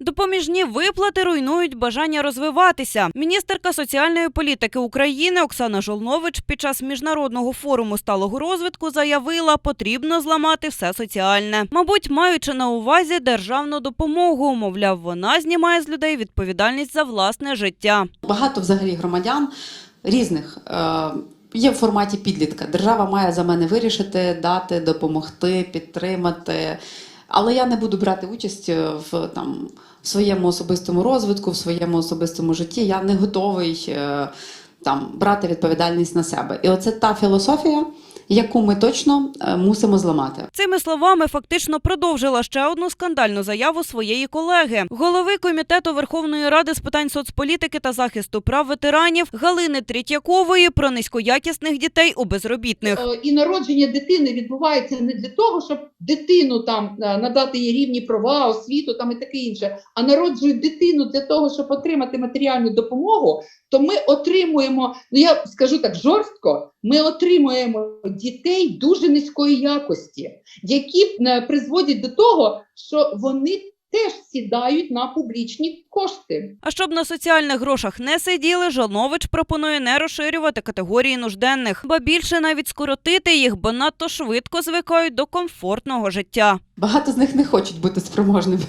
Допоміжні виплати руйнують бажання розвиватися. Міністерка соціальної політики України Оксана Жолнович під час міжнародного форуму сталого розвитку заявила, потрібно зламати все соціальне. Мабуть, маючи на увазі державну допомогу, мовляв, вона знімає з людей відповідальність за власне життя. Багато взагалі громадян різних е, є в форматі підлітка. Держава має за мене вирішити, дати, допомогти, підтримати. Але я не буду брати участь е, в там в своєму особистому розвитку, в своєму особистому житті. Я не готовий е, там брати відповідальність на себе. І оце та філософія, яку ми точно е, мусимо зламати. Цими словами фактично продовжила ще одну скандальну заяву своєї колеги, голови комітету Верховної Ради з питань соцполітики та захисту прав ветеранів Галини Третьякової про низькоякісних дітей у безробітних. Е, і народження дитини відбувається не для того, щоб дитину там е, надати їй рівні права, освіту там і таке інше, а народжують дитину для того, щоб отримати матеріальну допомогу, то ми отримуємо, ну я скажу так жорстко, ми отримуємо дітей дуже низької якості, які е, призводять до того, що вони теж сідають на публічні кошти. А щоб на соціальних грошах не сиділи, Жолнович пропонує не розширювати категорії нужденних, ба більше навіть скоротити їх, бо надто швидко звикають до комфортного життя. Багато з них не хочуть бути спроможними.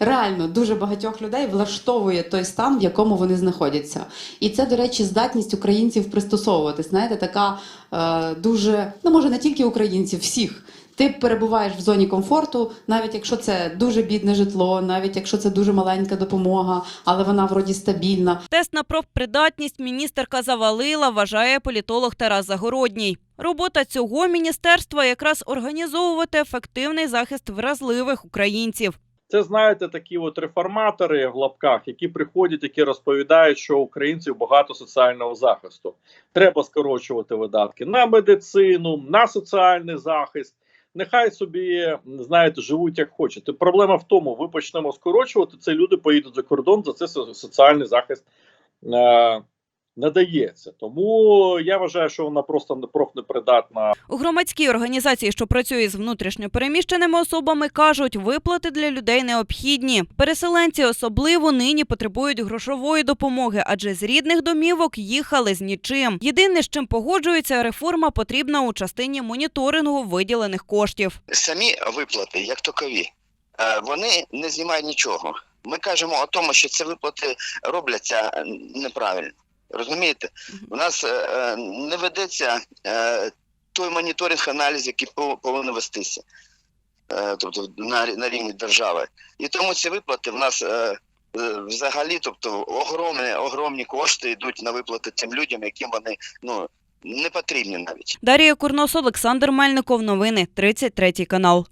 Реально, дуже багатьох людей влаштовує той стан, в якому вони знаходяться. І це, до речі, здатність українців пристосовуватись. Знаєте, така е, дуже, ну може не тільки українців, всіх. Ти перебуваєш в зоні комфорту, навіть якщо це дуже бідне житло, навіть якщо це дуже маленька допомога, але вона вроді стабільна. Тест на профпридатність міністерка завалила, вважає політолог Тарас Загородній. Робота цього міністерства якраз організовувати ефективний захист вразливих українців. Це знаєте, такі от реформатори в лапках, які приходять, які розповідають, що українців багато соціального захисту. Треба скорочувати видатки на медицину, на соціальний захист. Нехай собі знаєте, живуть як хочете. Проблема в тому, ви почнемо скорочувати це. Люди поїдуть за кордон, за це соціальний захист е, надається. Тому я вважаю, що вона просто не профнепридатна. У громадській організації, що працює з внутрішньо переміщеними особами, кажуть, виплати для людей необхідні. Переселенці особливо нині потребують грошової допомоги, адже з рідних домівок їхали з нічим. Єдине, з чим погоджується, реформа потрібна у частині моніторингу виділених коштів. самі виплати, як такові, е, вони не знімають нічого. Ми кажемо о тому, що ці виплати робляться е, неправильно. Розумієте? У нас е, е, не ведеться е, той моніторинг аналіз, який пов- повинен вестися. Е, Тобто на, на рівні держави. І тому ці виплати в нас е, е, взагалі, тобто огромні, огромні кошти йдуть на виплати тим людям, яким вони ну, не потрібні навіть. Дарія Курнос, Олександр Мельников. Новини 33 канал.